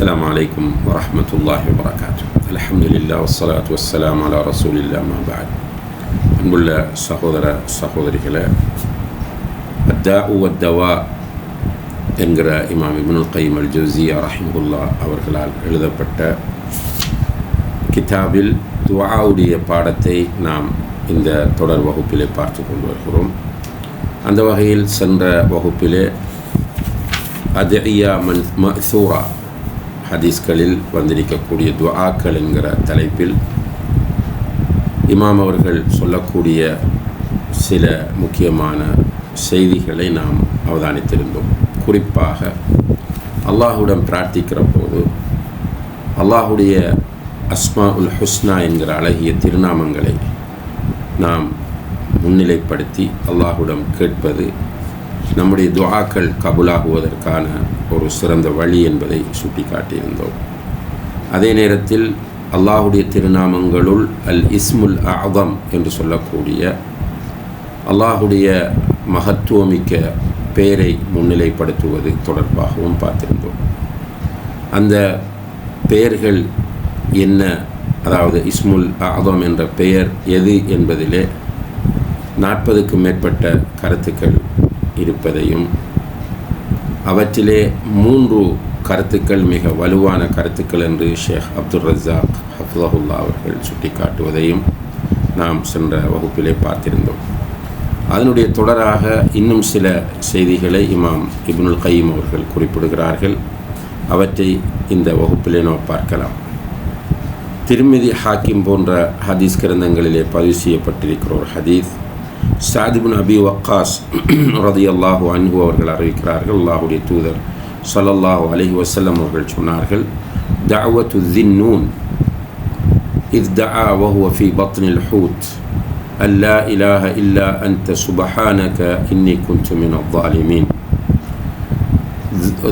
السلام عليكم ورحمة الله وبركاته الحمد لله والصلاة والسلام على رسول الله ما بعد அன்புள்ள சகோதர சகோதரிகளே அத்தா உவத்தவா என்கிற இமாம் இப்னுல் கைம் அல் ஜவுசியா ரஹிமுல்லா அவர்களால் எழுதப்பட்ட கிதாபில் துவாவுடைய பாடத்தை நாம் இந்த தொடர் வகுப்பிலே பார்த்து கொண்டு வருகிறோம் அந்த வகையில் சென்ற வகுப்பிலே அதியா மன் மசூரா ஹதீஸ்களில் வந்திருக்கக்கூடிய துவாக்கள் என்கிற தலைப்பில் இமாம் அவர்கள் சொல்லக்கூடிய சில முக்கியமான செய்திகளை நாம் அவதானித்திருந்தோம். குறிப்பாக அல்லாஹுடன் பிரார்த்திக்கிற போது அல்லாஹுடைய அஸ்மா உல் ஹுஸ்னா என்கிற அழகிய திருநாமங்களை நாம் முன்னிலைப்படுத்தி அல்லாஹுடன் கேட்பது நம்முடைய துவாக்கள் கபுலாகுவதற்கான ஒரு சிறந்த வழி என்பதை சுட்டிக்காட்டியிருந்தோம். அதே நேரத்தில் அல்லாஹுடைய திருநாமங்களுள் அல் இஸ்முல் ஆதம் என்று சொல்லக்கூடிய அல்லாஹுடைய மகத்துவமிக்க பெயரை முன்னிலைப்படுத்துவது தொடர்பாகவும் பார்த்திருந்தோம். அந்த பெயர்கள் என்ன? அதாவது இஸ்முல் ஆதம் என்ற பெயர் எது என்பதிலே நாற்பதுக்கும் மேற்பட்ட கருத்துக்கள் இருப்பதையும் அவற்றிலே மூன்று கருத்துக்கள் மிக வலுவான கருத்துக்கள் என்று ஷேக் அப்துல் ரஜாக் ஹஃபுல்லா அவர்கள் சுட்டிக்காட்டுவதையும் நாம் சென்ற வகுப்பிலே பார்த்திருந்தோம். அதனுடைய தொடராக இன்னும் சில செய்திகளை இமாம் இப்னுல் கையம் அவர்கள் குறிப்பிடுகிறார்கள். அவற்றை இந்த வகுப்பிலே நாம் பார்க்கலாம். திருமிதி ஹாக்கிம் போன்ற ஹதீஸ் கிரந்தங்களிலே பதிவு செய்யப்பட்டிருக்கிற ஒரு ஹதீஸ் சாதிபின் அபி வக்காஸ் ரதி அல்லாஹு அன்பு அவர்கள் அறிவிக்கிறார்கள் அல்லாஹுடைய தூதர் சல்லல்லாஹு அலஹி வசல்லம் அவர்கள் சொன்னார்கள் தாவத்து தின்னூன் إذ دعا وهو في بطن الحوت أن لا إله إلا أنت سبحانك إني كنت من الظالمين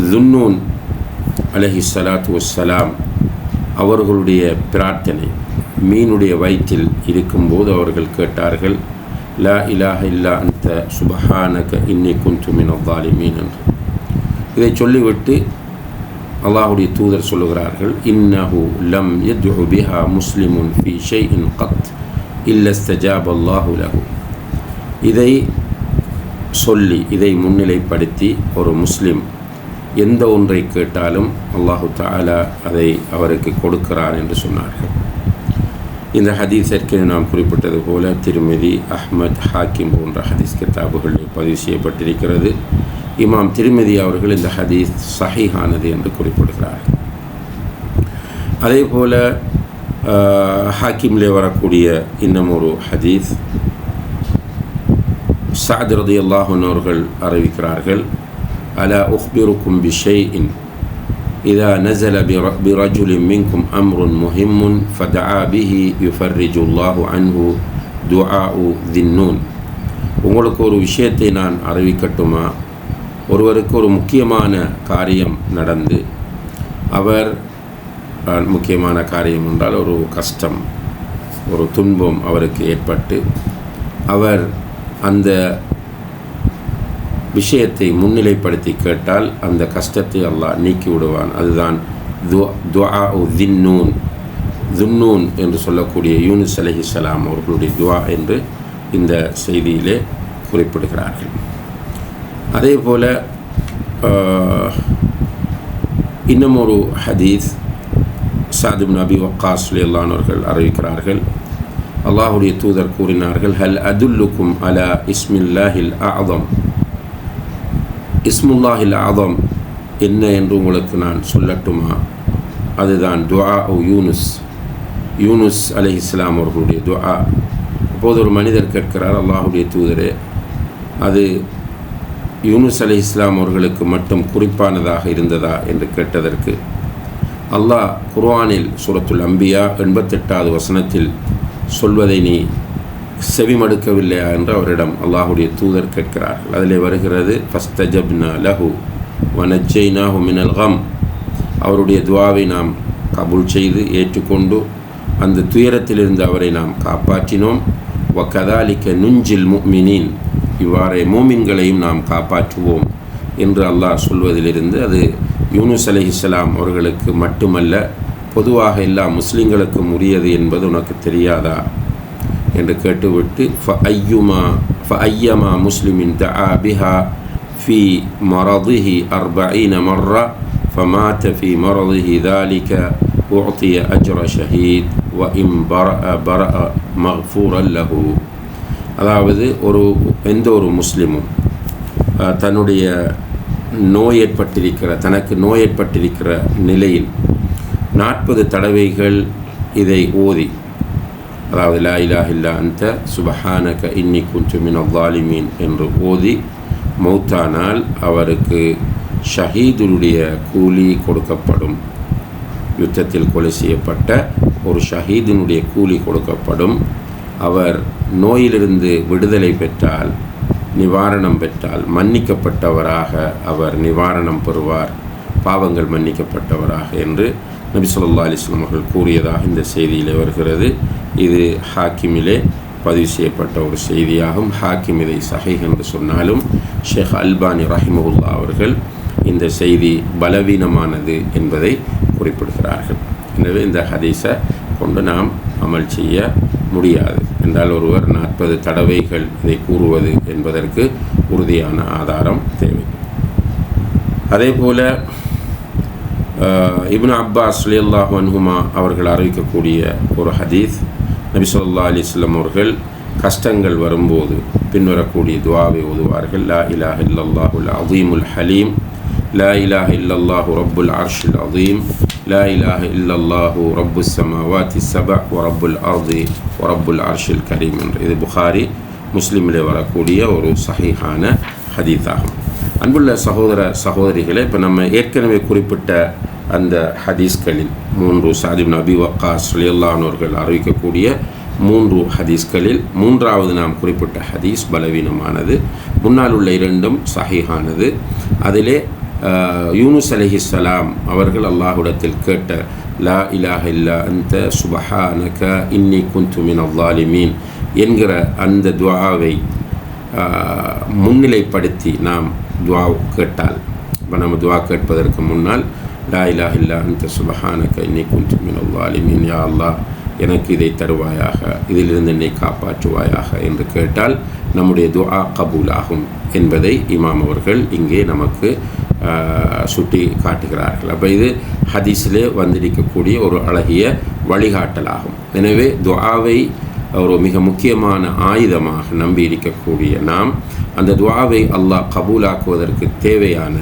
ذنون عليه الصلاة والسلام அவர்களுடைய பிரார்த்தனை மீனுடைய வயிற்றில் இருக்கும்போது அவர்கள் கேட்டார்கள் லா இலாஹ இல்லா அந்த சுபஹானக இன்னி குந்து மின் அவ்வாலிமீன் என்று. இதை சொல்லிவிட்டு அல்லாஹுடைய தூதர் சொல்லுகிறார்கள் இன்னஹு லம் யத்ஹு பிஹா முஸ்லிமுன் ஃபி ஷைஇன் கத் இல்லஸ்தஜாப் அல்லாஹு லஹு. இதை சொல்லி இதை முன்னிலைப்படுத்தி ஒரு முஸ்லிம் எந்த ஒன்றை கேட்டாலும் அல்லாஹு தாலா அதை அவருக்கு கொடுக்கிறார் என்று சொன்னார்கள். இந்த ஹதீஸ் ஏற்கனவே நாம் குறிப்பிட்டது போல திருமதி அஹ்மத் ஹாக்கிம் போன்ற ஹதீஸ் கிதாபுகளில் பதிவு செய்யப்பட்டிருக்கிறது. இமாம் திருமதி அவர்கள் இந்த ஹதீஸ் சஹிஹானது என்று குறிப்பிடுகிறார் அதே போல ஹாக்கிம்லே வரக்கூடிய இன்னும் ஒரு ஹதீஸ் சாத் ரதி அல்லாஹன் அவர்கள் அறிவிக்கிறார்கள் அல உஹ்பிருக்கும் பிஷைஇன் إذا نزل برجل منكم أمر مهم فدعا به يفرج الله عنه دعاء ذي النون உங்களுக்கு ஒரு விஷயத்தை நான் அறிவிக்கட்டுமா ஒருவருக்கு ஒரு முக்கியமான காரியம் நடந்து அவர் முக்கியமான காரியம் என்றால் ஒரு கஷ்டம் ஒரு துன்பம் அவருக்கு ஏற்பட்டு அவர் அந்த விஷயத்தை முன்னிலைப்படுத்தி கேட்டால் அந்த கஷ்டத்தை அல்லாஹ் நீக்கி விடுவான் அதுதான் துவா தின்னூன். துன்னூன் என்று சொல்லக்கூடிய யூனிஸ் அலஹி சலாம் அவர்களுடைய துவா என்று இந்த செய்தியிலே குறிப்பிடுகிறார்கள். அதே போல் இன்னும் ஒரு ஹதீஸ் சாதிப் நபி வக்காஸ் அல்லானவர்கள் அறிவிக்கிறார்கள். அல்லாஹுடைய தூதர் கூறினார்கள் ஹல் அதுல்லுக்கும் அலா இஸ்மில்லாஹில் ஆதம் இஸ்முல்லாஹில் ஆதம் என்ன என்று உங்களுக்கு நான் சொல்லட்டுமா? அதுதான் துஆ ஓ யூனுஸ். யூனுஸ் அலி இஸ்லாம் அவர்களுடைய துஆ. அப்போது ஒரு மனிதர் கேட்கிறார் அல்லாஹுடைய தூதரே அது யூனுஸ் அலி இஸ்லாம் அவர்களுக்கு மட்டும் குறிப்பானதாக இருந்ததா? என்று கேட்டதற்கு அல்லாஹ் குர்ஆனில் சூரத்துல் அம்பியா எண்பத்தெட்டாவது வசனத்தில் சொல்வதை நீ செவிமடுக்கவில்லையா என்று அவரிடம் அல்லாஹுடைய தூதர் கேட்கிறார்கள். அதில் வருகிறது ஃபஸ்தஜப்னா லஹு வனஜெய்னா மினல் கம். அவருடைய துவாவை நாம் கபூல் செய்து ஏற்றுக்கொண்டு அந்த துயரத்திலிருந்து அவரை நாம் காப்பாற்றினோம். வ கதாலிக்க நுஞ்சில் முக்மினின். இவ்வாறே மூமின்களையும் நாம் காப்பாற்றுவோம் என்று அல்லாஹ் சொல்வதிலிருந்து அது யூனுஸ் அலிஹிஸ்லாம் அவர்களுக்கு மட்டுமல்ல பொதுவாக எல்லா முஸ்லீம்களுக்கும் உரியது என்பது உனக்கு தெரியாதா? என்று கேட்டுவிட்டு ஃப ஐயுமா ஃப ஐயமா முஸ்லிமின் தஆ பிஹா في مرضه أربعين مرة فمات في مرضه ذلك أعطي أجر شهيد وإن برأ برأ مغفورا له அதாவது ஒரு எந்த ஒரு முஸ்லிமும் அஹ், தன்னுடைய நோய் ஏற்பட்டிருக்கிற தனக்கு நோய் ஏற்பட்டிருக்கிற நிலையில் நாற்பது தடவைகள் இதை ஓதி அதாவது லா இலாஹ இல்லா அந்த சுபஹானக இன்னி குஞ்சு மின் அவ்வாலிமீன் என்று ஓதி மௌத்தானால் அவருக்கு ஷஹீதுடைய கூலி கொடுக்கப்படும். யுத்தத்தில் கொலை செய்யப்பட்ட ஒரு ஷஹீதினுடைய கூலி கொடுக்கப்படும். அவர் நோயிலிருந்து விடுதலை பெற்றால் நிவாரணம் பெற்றால் மன்னிக்கப்பட்டவராக அவர் நிவாரணம் பெறுவார். பாவங்கள் மன்னிக்கப்பட்டவராக என்று நபி சொல்லா அலிஸ்லாம் அவர்கள் கூறியதாக இந்த செய்தியிலே வருகிறது. இது ஹாக்கிமிலே பதிவு செய்யப்பட்ட ஒரு செய்தியாகும். ஹாக்கிம் இதை சஹீஹ் என்று சொன்னாலும் ஷேக் அல்பானி ரஹிமுல்லா அவர்கள் இந்த செய்தி பலவீனமானது என்பதை குறிப்பிடுகிறார்கள். எனவே இந்த ஹதீஸை கொண்டு நாம் அமல் செய்ய முடியாது. என்றால் ஒருவர் நாற்பது தடவைகள் இதை கூறுவது என்பதற்கு உறுதியான ஆதாரம் தேவை. அதே போல இப்னு அப்பாஸ் அலியல்லாஹு அன்ஹுமா அவர்கள் அறிவிக்கக்கூடிய ஒரு ஹதீஸ் நபி ஸல்லல்லாஹு அலைஹி வஸல்லம் அவர்கள் கஷ்டங்கள் வரும்போது பின்வரக்கூடிய துவாவை ஓதுவார்கள் லா இலாஹ இல்லல்லாஹுல் அஸீமுல் ஹலீம் லா இலாஹ இல்லல்லாஹு ரப்புல் அர்ஷில் அஸீம் லா இலாஹ இல்லல்லாஹு ரப்புஸ் சமாவாத்தி சப வ ரப்புல் அர்தி வ ரப்புல் அர்ஷில் கரீம் என்று இது புகாரி முஸ்லிமிலே வரக்கூடிய ஒரு சஹீஹான ஹதீஸாகும் அன்புள்ள சகோதர சகோதரிகளே இப்போ நம்ம ஏற்கனவே குறிப்பிட்ட அந்த ஹதீஸ்களில் மூன்று சாதிப் நபி வக்காஸ் அவர்கள் அறிவிக்கக்கூடிய மூன்று ஹதீஸ்களில் மூன்றாவது நாம் குறிப்பிட்ட ஹதீஸ் பலவீனமானது முன்னால் உள்ள இரண்டும் சஹிஹானது. அதிலே யூனுஸ் அலிஹிஸ்லாம் அவர்கள் அல்லாஹுடத்தில் கேட்ட லா இலாஹ இல்லா அந்த சுபஹானக இன்னி குந்துமின் அவ்வாலிமீன் என்கிற அந்த துவாவை முன்னிலைப்படுத்தி நாம் துவா கேட்டால் இப்போ நம்ம துவா கேட்பதற்கு முன்னால் லா இலாஹ் இல்லா அந்த சுபஹானக்க இன்னி குந்து மின் அவ்வாலிமீன் யா அல்லாஹ் எனக்கு இதை தருவாயாக இதிலிருந்து என்னை காப்பாற்றுவாயாக என்று கேட்டால் நம்முடைய துஆ கபூலாகும் என்பதை இமாம் அவர்கள் இங்கே நமக்கு சுட்டி காட்டுகிறார்கள். அப்போ இது ஹதீஸிலே வந்திருக்கக்கூடிய ஒரு அழகிய வழிகாட்டலாகும். எனவே துஆவை ஒரு மிக முக்கியமான ஆயுதமாக நம்பி இருக்கக்கூடிய நாம் அந்த துவாவை அல்லாஹ் கபூலாக்குவதற்கு தேவையான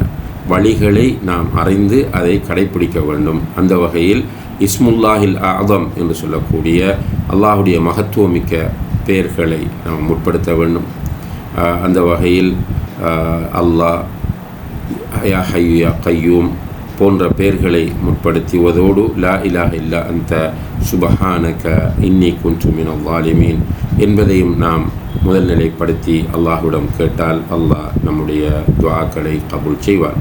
வழிகளை நாம் அறிந்து அதை கடைப்பிடிக்க வேண்டும். அந்த வகையில் இஸ்முல்லாஹில் ஆதம் என்று சொல்லக்கூடிய அல்லாஹுடைய மகத்துவமிக்க பெயர்களை நாம் முற்படுத்த வேண்டும். அந்த வகையில் அல்லாஹ் யா ஹையு யா கையூம் போன்ற பெயர்களை முற்படுத்துவதோடு லா இலாஹ இல்லா அந்த சுபஹானக இன்னி குன்று வாலிமீன் என்பதையும் நாம் முதல் நிலைப்படுத்தி அல்லாஹ்விடம் கேட்டால் அல்லாஹ் நம்முடைய துவாக்களை கபுல் செய்வார்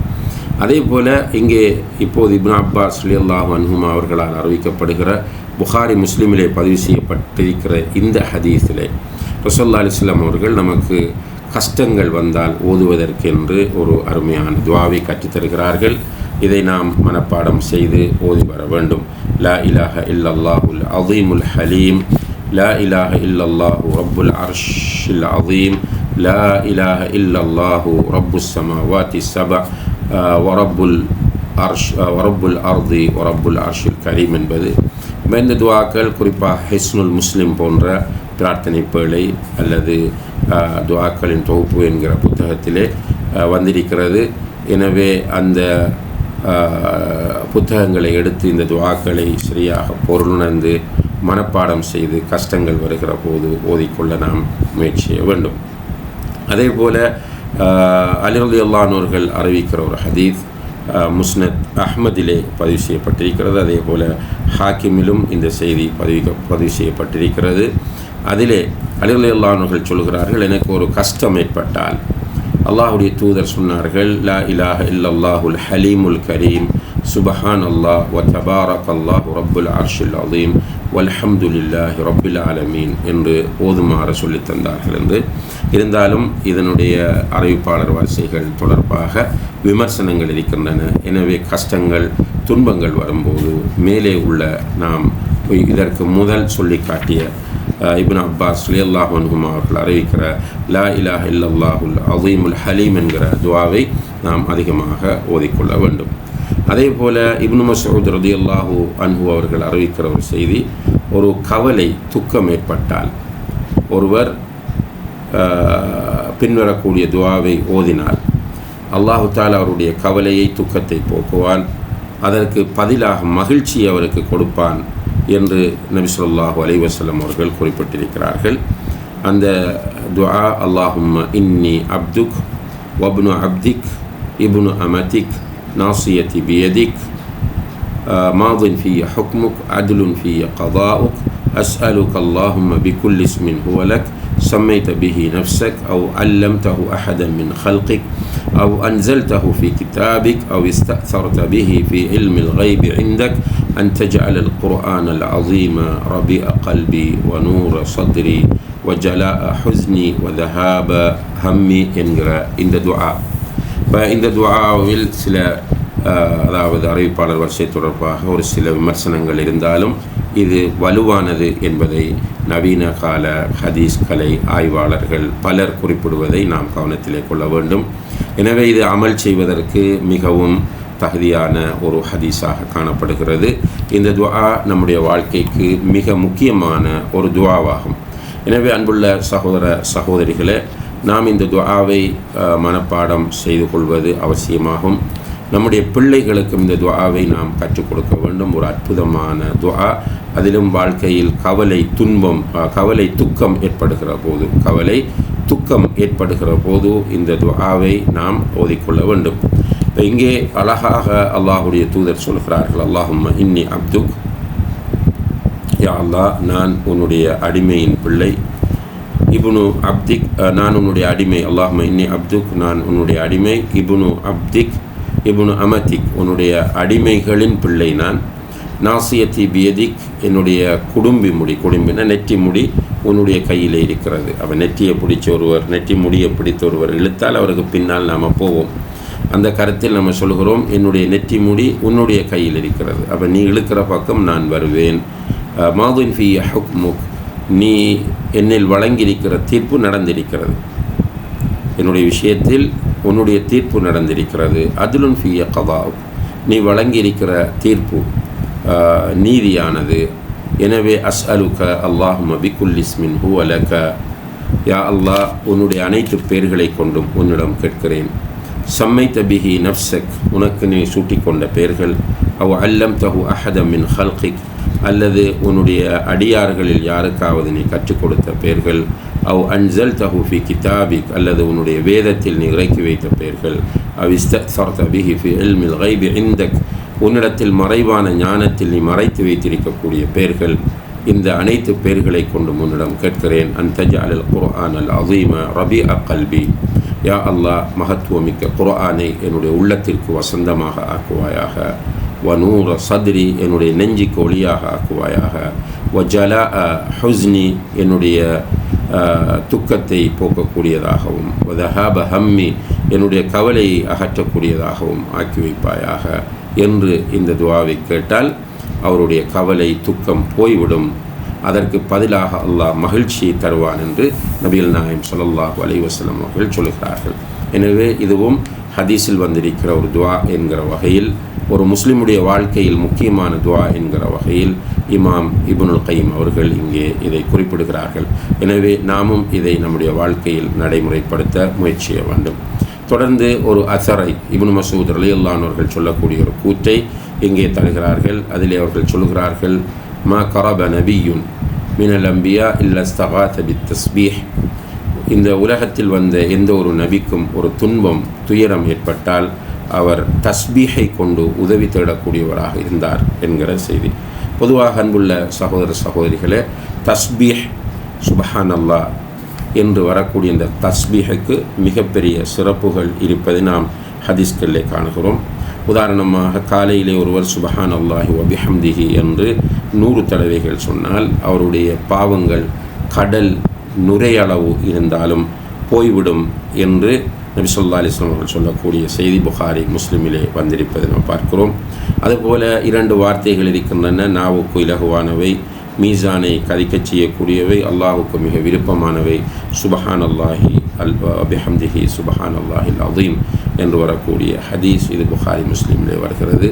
அதே போல் இங்கே இப்போது இப்னா அப்பாஸ் அல்லாஹ் அன்ஹுமா அவர்களால் அறிவிக்கப்படுகிற புகாரி முஸ்லீமிலே பதிவு செய்யப்பட்டிருக்கிற இந்த ஹதீஸிலே ரசல்லா அலிஸ்லாம் அவர்கள் நமக்கு கஷ்டங்கள் வந்தால் ஓதுவதற்கென்று ஒரு அருமையான துவாவை கற்றுத்தருகிறார்கள் இதை நாம் மனப்பாடம் செய்து ஓதி வர வேண்டும். லா இலாஹ இல்லல்லாஹுல் அஸீமுல் ஹலீம். லா இலாஹ இல்லல்லாஹு ரப்புல் அர்ஷில் அஸீம் லா இலாஹ இல்லல்லாஹு ரப்புஸ் சமாவாத்தி சபா. ஒரப்புல் அர்ஷ் ஒரப்புல் அர்தி ஒரப்புல் அர்ஷுல் கரீம் என்பது இந்த துவாக்கள் குறிப்பாக ஹெஸ்னுல் முஸ்லிம் போன்ற பிரார்த்தனை பேழை அல்லது துவாக்களின் தொகுப்பு என்கிற புத்தகத்திலே வந்திருக்கிறது. எனவே அந்த புத்தகங்களை எடுத்து இந்த துவாக்களை சரியாக பொருளுணர்ந்து மனப்பாடம் செய்து கஷ்டங்கள் வருகிற போது ஓதிக்கொள்ள நாம் முயற்சி செய்ய வேண்டும். அதே போல் அலிரலி அல்லானோர்கள் அறிவிக்கிற ஒரு ஹதீஸ் முஸ்னத் அஹ்மதிலே பதிவு செய்யப்பட்டிருக்கிறது. அதே போல் ஹாக்கிமிலும் இந்த செய்தி பதிவு பதிவு செய்யப்பட்டிருக்கிறது. அதிலே அலிரலி அல்லானோர்கள் சொல்கிறார்கள் எனக்கு ஒரு கஷ்டம் ஏற்பட்டால். அல்லாஹுடைய தூதர் சொன்னார்கள் லா இலாஹ இல்லல்லாஹுல் ஹலீமுல் கரீம் சுபஹான் அல்லாஹ் வ தபாரக் அல்லாஹ் ரப்புல் அர்ஷுல் அலீம். வல்ஹம்துலில்லாஹி ரப்பில் ஆலமீன் என்று போதுமாற சொல்லி தந்தார்கள் என்று. இருந்தாலும் இதனுடைய அறிவிப்பாளர் வரிசைகள் தொடர்பாக விமர்சனங்கள் இருக்கின்றன. எனவே கஷ்டங்கள் துன்பங்கள் வரும்போது மேலே உள்ள நாம் இதற்கு முதல் சொல்லி காட்டிய இபின் அப்பாஸ் அல்லாஹ் அவர்கள் அறிவிக்கிற லா இலாஹ் இல்லல்லாஹுல் அசீமுல் ஹலீம் என்கிற துவாவை நாம் அதிகமாக ஓதிக்கொள்ள வேண்டும். அதே போல் இப்னு மசூத் ரதி அல்லாஹூ அன்ஹு அவர்கள் அறிவிக்கிற ஒரு செய்தி ஒரு கவலை துக்கம் ஏற்பட்டால் ஒருவர் பின்வரக்கூடிய துவாவை ஓதினார் அல்லாஹு தால் அவருடைய கவலையை துக்கத்தை போக்குவான். அதற்கு பதிலாக மகிழ்ச்சி அவருக்கு கொடுப்பான் என்று நபி சொல்லாஹு அலைவசல்லம் அவர்கள் குறிப்பிட்டிருக்கிறார்கள். அந்த துஆ அல்லாஹும் இன்னி அப்துக் வப்னு அப்திக் இப்னு அமதிக் ناصيتي بيدك آه، ماض في حكمك عدل في قضاؤك أسألك اللهم بكل اسم هو لك سميت به نفسك أو علمته أحدا من خلقك أو أنزلته في كتابك أو استأثرت به في علم الغيب عندك أن تجعل القرآن العظيم ربيع قلبي ونور صدري وجلاء حزني وذهاب همي إن دعاء. இப்போ இந்த துவாவில் சில அதாவது அறிவிப்பாளர் வரிசை தொடர்பாக ஒரு சில விமர்சனங்கள் இருந்தாலும் இது வலுவானது என்பதை நவீன கால ஹதீஸ் கலை ஆய்வாளர்கள் பலர் குறிப்பிடுவதை நாம் கவனத்திலே கொள்ள வேண்டும். எனவே இது அமல் செய்வதற்கு மிகவும் தகுதியான ஒரு ஹதீஸாக காணப்படுகிறது. இந்த துவா நம்முடைய வாழ்க்கைக்கு மிக முக்கியமான ஒரு துவாவாகும். எனவே அன்புள்ள சகோதர சகோதரிகளே நாம் இந்த துவாவை மனப்பாடம் செய்து கொள்வது அவசியமாகும். நம்முடைய பிள்ளைகளுக்கும் இந்த துவாவை நாம் கற்றுக் கொடுக்க வேண்டும். ஒரு அற்புதமான துவா அதிலும் வாழ்க்கையில் கவலை துன்பம் கவலை துக்கம் ஏற்படுகிற போது கவலை துக்கம் ஏற்படுகிற போது இந்த துவாவை நாம் ஓதிக்கொள்ள வேண்டும். இப்போ இங்கே அழகாக அல்லாஹுடைய தூதர் சொல்கிறார்கள். அல்லாஹும் இன்னி அப்துக். யா அல்லா நான் உன்னுடைய அடிமையின் பிள்ளை. இபுனு அப்திக் நான் உன்னுடைய அடிமை. அல்லாஹ்ம இன்னி அப்துக் நான் உன்னுடைய அடிமை. இபுனு அப்திக் இபுனு அமதிக் உன்னுடைய அடிமைகளின் பிள்ளை நான். நாசியத்தி பியதிக் என்னுடைய குடும்பி முடி குடும்பின நெற்றி முடி உன்னுடைய கையில் இருக்கிறது. அவன் நெற்றியை பிடிச்ச ஒருவர் நெற்றி முடியை பிடித்த ஒருவர் இழுத்தால் அவருக்கு பின்னால் நாம் போவோம். அந்த கருத்தில் நம்ம சொல்கிறோம் என்னுடைய நெற்றி முடி உன்னுடைய கையில் இருக்கிறது. அப்போ நீ இழுக்கிற பக்கம் நான் வருவேன். மாதுன் ஃபி ஹுக்முக். நீ என்னில் வழங்கியிருக்கிற தீர்ப்பு நடந்திருக்கிறது. என்னுடைய விஷயத்தில் உன்னுடைய தீர்ப்பு நடந்திருக்கிறது. அதிலும் ஃபிய கதா நீ வழங்கியிருக்கிற தீர்ப்பு நீதியானது. எனவே அஸ் அலுக அல்லாஹ் பிகுல்லிஸ்மின் ஹூ அலக யா அல்லாஹ் உன்னுடைய அனைத்து பேர்களை கொண்டும் உன்னிடம் கேட்கிறேன். சம்மை தபிஹி நப்சக் உனக்கு நீ சூட்டிக்கொண்ட பெயர்கள் அவ் அல்லம் தகு அஹதம் மின் ஹல்கிக். அல்லது உன்னுடைய அடியார்களில் யாருக்காவது நீ கற்றுக் கொடுத்த பெயர்கள் அவ் அன்சல் தஹு ஃபி கிதாபிக். அல்லது உன்னுடைய வேதத்தில் நீ இறக்கி வைத்த பெயர்கள் அவ் இஸ்தர்த பிஹி ஃபி எல்மில் கைபி இந்தக். உன்னிடத்தில் மறைவான ஞானத்தில் நீ மறைத்து வைத்திருக்கக்கூடிய பெயர்கள் இந்த அனைத்து பெயர்களை கொண்டு முன்னிடம் கேட்கிறேன். அந்தஜ அல் குர்ஆன் அல் அசீம ரபி அ கல்பி. யா அல்லாஹ் மகத்துவமிக்க குரானை என்னுடைய உள்ளத்திற்கு வசந்தமாக ஆக்குவாயாக. வனூர சத்ரி என்னுடைய நெஞ்சுக்கு ஒளியாக ஆக்குவாயாக. வ ஜலா ஹுஸ்னி என்னுடைய துக்கத்தை போக்கக்கூடியதாகவும். வதஹாப ஹம்மி என்னுடைய கவலையை அகற்றக்கூடியதாகவும் ஆக்கி வைப்பாயாக. என்று இந்த துவாவை கேட்டால் அவருடைய கவலை துக்கம் போய்விடும். அதற்கு பதிலாக அல்லாஹ் மகிழ்ச்சியை தருவான் என்று நபிகள் நாயம் சொல்லல்லாஹு அலைவசலம் அவர்கள் சொல்கிறார்கள் எனவே இதுவும் ஹதீஸில் வந்திருக்கிற ஒரு துவா என்கிற வகையில் ஒரு முஸ்லிமுடைய வாழ்க்கையில் முக்கியமான துவா என்கிற வகையில் இமாம் இபுனுல் கைம் அவர்கள் இங்கே இதை குறிப்பிடுகிறார்கள். எனவே நாமும் இதை நம்முடைய வாழ்க்கையில் நடைமுறைப்படுத்த முயற்சிய வேண்டும். தொடர்ந்து ஒரு அசரை இபுன் மசூத் அலியுல்லானவர்கள் சொல்லக்கூடிய ஒரு கூற்றை இங்கே தருகிறார்கள். அதிலே அவர்கள் சொல்கிறார்கள் மா قرب நபியும் மினல் அம்பியா இல்லஸ்தகாத் பி தஸ்பீஹ் இந்த உலகத்தில் வந்த எந்த ஒரு நபிக்கும் ஒரு துன்பம் துயரம் ஏற்பட்டால் அவர் தஸ்பீஹை கொண்டு உதவி தேடக்கூடியவராக இருந்தார் என்கிற செய்தி. பொதுவாக அன்புள்ள சகோதர சகோதரிகளே தஸ்பீஹ் சுபஹான் அல்லா என்று வரக்கூடிய இந்த தஸ்பீஹுக்கு மிகப்பெரிய சிறப்புகள் இருப்பதை நாம் ஹதீஸ்களிலே காணுகிறோம். உதாரணமாக காலையிலே ஒருவர் சுபஹான் அல்லாஹி வபிஹம்திஹி என்று நூறு தடவைகள் சொன்னால் அவருடைய பாவங்கள் கடல் நுரையளவு இருந்தாலும் போய்விடும் என்று நபி சொல்லா அலிஸ்லாம் அவர்கள் சொல்லக்கூடிய செய்தி புகாரி முஸ்லிமிலே வந்திருப்பதை நாம் பார்க்கிறோம். அதுபோல இரண்டு வார்த்தைகள் இருக்கின்றன. நாவுக்கு இலகுவானவை மீசானை கதிக்கச் செய்யக்கூடியவை அல்லாஹுக்கு மிக விருப்பமானவை. சுபஹான் அல்லாஹி அல் அபிஹம்திஹி சுபஹான் அல்லாஹி அதீம் என்று வரக்கூடிய ஹதீஸ் இது புகாரி முஸ்லீமிலே வருகிறது.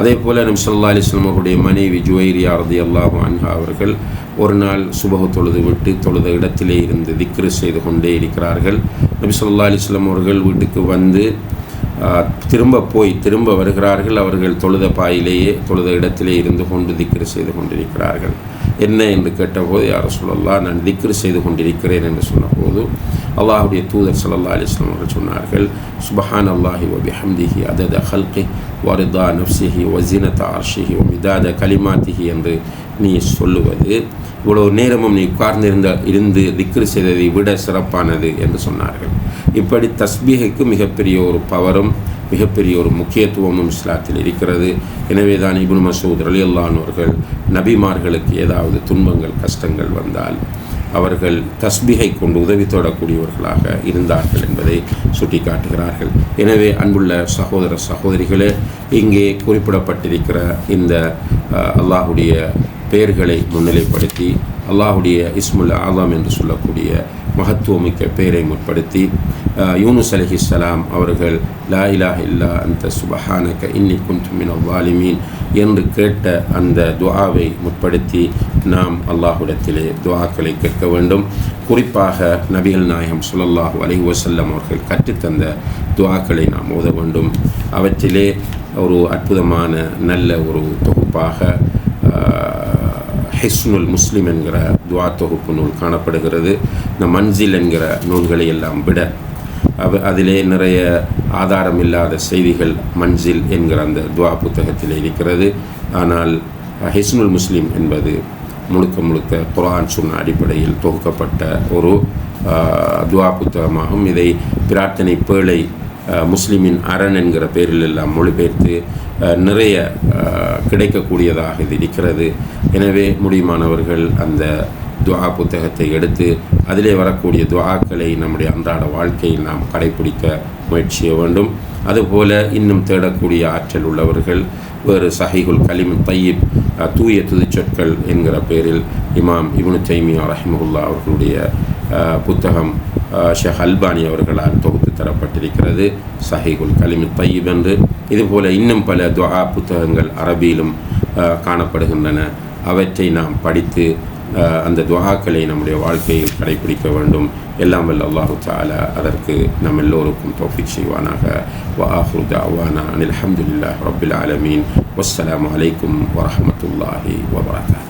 அதே போல் நம் சல்லா அலிஸ்லாம் அவருடைய மனைவி ஜுவைரியா ரதி அல்லாஹு அன்ஹா அவர்கள் ஒரு நாள் சுபகு தொழுது விட்டு தொழுத இடத்திலே இருந்து திக்ரு செய்து கொண்டே இருக்கிறார்கள். நபி சொல்லா அலிஸ்லாம் அவர்கள் வீட்டுக்கு வந்து திரும்ப போய் திரும்ப வருகிறார்கள். அவர்கள் தொழுத பாயிலேயே தொழுத இடத்திலே இருந்து கொண்டு திக்ரு செய்து கொண்டிருக்கிறார்கள். என்ன என்று கேட்டபோது யார் சொல்லல்லா நான் திக்ரு செய்து கொண்டிருக்கிறேன் என்று சொன்னபோது அல்லாஹுடைய தூதர் சல்லா அலிஸ்லாம் அவர்கள் சொன்னார்கள் சுபஹான் அல்லாஹி ஒபி ஹம்திஹி அதத ஹல்கி வரிதா நப்சிஹி வசீனத் அர்ஷிஹி மிதாத கலிமாத்திஹி என்று நீ சொல்லுவது. இவ்வளவு நேரமும் நீ உட்கார்ந்திருந்த இருந்து திக்ரு செய்ததை விட சிறப்பானது என்று சொன்னார்கள். இப்படி தஸ்பீகைக்கு மிகப்பெரிய ஒரு பவரும் மிகப்பெரிய ஒரு முக்கியத்துவமும் இஸ்லாத்தில் இருக்கிறது. எனவே தான் இபுன் மசூத் அலி நபிமார்களுக்கு ஏதாவது துன்பங்கள் கஷ்டங்கள் வந்தால் அவர்கள் தஸ்பிகை கொண்டு உதவி தொடக்கூடியவர்களாக இருந்தார்கள் என்பதை சுட்டிக்காட்டுகிறார்கள். எனவே அன்புள்ள சகோதர சகோதரிகளே இங்கே குறிப்பிடப்பட்டிருக்கிற இந்த அல்லாஹுடைய பெயர்களை முன்னிலைப்படுத்தி அல்லாஹுடைய இஸ்முல் ஆலாம் என்று சொல்லக்கூடிய மகத்துவமிக்க பெயரை முற்படுத்தி யூனுஸ் அலஹிஸ்லாம் அவர்கள் லா இலா இல்லா அந்த சுபஹானக இன்னி குந்துமின் அவ்வாலிமீன் என்று கேட்ட அந்த துவாவை முற்படுத்தி நாம் அல்லாஹுடத்திலே துவாக்களை கேட்க வேண்டும். குறிப்பாக நபிகள் நாயகம் சுல்லல்லாஹு அலி வசல்லம் அவர்கள் கற்றுத்தந்த துவாக்களை நாம் ஓத வேண்டும். அவற்றிலே ஒரு அற்புதமான நல்ல ஒரு தொகுப்பாக ஹெஸ்னுல் முஸ்லீம் என்கிற துவா தொகுப்பு நூல் காணப்படுகிறது. இந்த மன்சில் என்கிற நூல்களை எல்லாம் விட அவ அதிலே நிறைய ஆதாரம் இல்லாத செய்திகள் மன்சில் என்கிற அந்த துவா புத்தகத்தில் இருக்கிறது. ஆனால் ஹெஸ்னுல் முஸ்லீம் என்பது முழுக்க முழுக்க குரான் சொன்ன அடிப்படையில் தொகுக்கப்பட்ட ஒரு துவா புத்தகமாகும். இதை பிரார்த்தனை பேழை முஸ்லிமின் அரண் என்கிற பெயரில் எல்லாம் மொழிபெயர்த்து நிறைய கிடைக்கக்கூடியதாக இது இருக்கிறது. எனவே முடியுமானவர்கள் அந்த துவா புத்தகத்தை எடுத்து அதிலே வரக்கூடிய துவாக்களை நம்முடைய அன்றாட வாழ்க்கையில் நாம் கடைபிடிக்க முயற்சிய வேண்டும். அதுபோல இன்னும் தேடக்கூடிய ஆற்றல் உள்ளவர்கள் வேறு சஹிகுல் கலிம் தையீப் தூய துதிச்சொற்கள் என்கிற பெயரில் இமாம் இபுனு தைமியா ரஹிமுல்லா அவர்களுடைய புத்தகம் ஷேக் அல்பானி அவர்களால் தொகுத்து தரப்பட்டிருக்கிறது. சஹிகுல் கலிம் தையீப் என்று. இதுபோல இன்னும் பல துவா புத்தகங்கள் அரபியிலும் காணப்படுகின்றன. அவற்றை நாம் படித்து அந்த துவாக்களை நம்முடைய வாழ்க்கையில் கடைபிடிக்க வேண்டும். எல்லாம் வல்ல அல்லாஹு தாலா அதற்கு நம் எல்லோருக்கும் தோஃபிக் செய்வானாக. வ ஆஹ்ரு அனில் அஹமதுல்லா ரபுல் ஆலமீன். வஸ்ஸலாம் அலைக்கும் வரமத்துல்லாஹி வபரகாத்.